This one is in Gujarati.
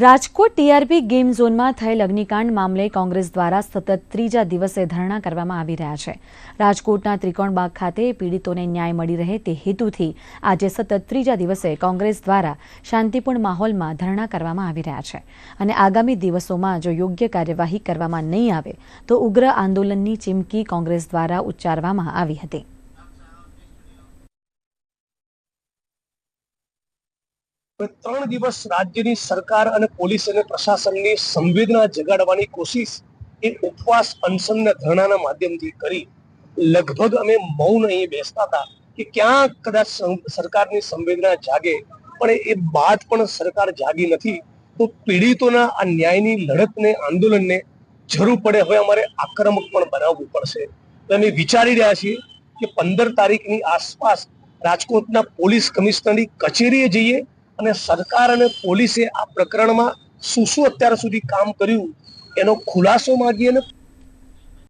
રાજકોટ ટીઆરપી ગેમ ઝોનમાં થયેલ અગ્નિકાંડ મામલે કોંગ્રેસ દ્વારા સતત ત્રીજા દિવસે ધરણા કરવામાં આવી રહ્યા છે. રાજકોટના ત્રિકોણબાગ ખાતે પીડિતોને ન્યાય મળી રહે તે હેતુથી આજે સતત ત્રીજા દિવસે કોંગ્રેસ દ્વારા શાંતિપૂર્ણ માહોલમાં ધરણા કરવામાં આવી રહ્યા છે. અને આગામી દિવસોમાં જો યોગ્ય કાર્યવાહી કરવામાં નહીં આવે, તો ઉગ્ર આંદોલનની ચીમકી કોંગ્રેસ દ્વારા ઉચ્ચારવામાં આવી હતી. ત્રણ દિવસ રાજ્યની સરકાર અને પોલીસ અને પ્રશાસનની સંવેદના જગાડવાની કોશિશ એ ઉપવાસ અનશનના ધરણાના માધ્યમથી કરી. લગભગ અમે મૌન અહીં બેસતા હતા કે ક્યાં કદાચ સરકારની સંવેદના જાગે, પણ એ બાદ પણ સરકાર જાગી નથી, તો પીડિતોના આ ન્યાયની લડતને, આંદોલનને જરૂર પડે હવે અમારે આક્રમક પણ બનાવવું પડશે. અમે વિચારી રહ્યા છીએ કે પંદર તારીખની આસપાસ રાજકોટના પોલીસ કમિશનરની કચેરીએ જઈએ અને સરકાર અને પોલીસે આ પ્રકરણમાં શું શું અત્યાર સુધી કામ કર્યું એનો ખુલાસો માંગીએ અને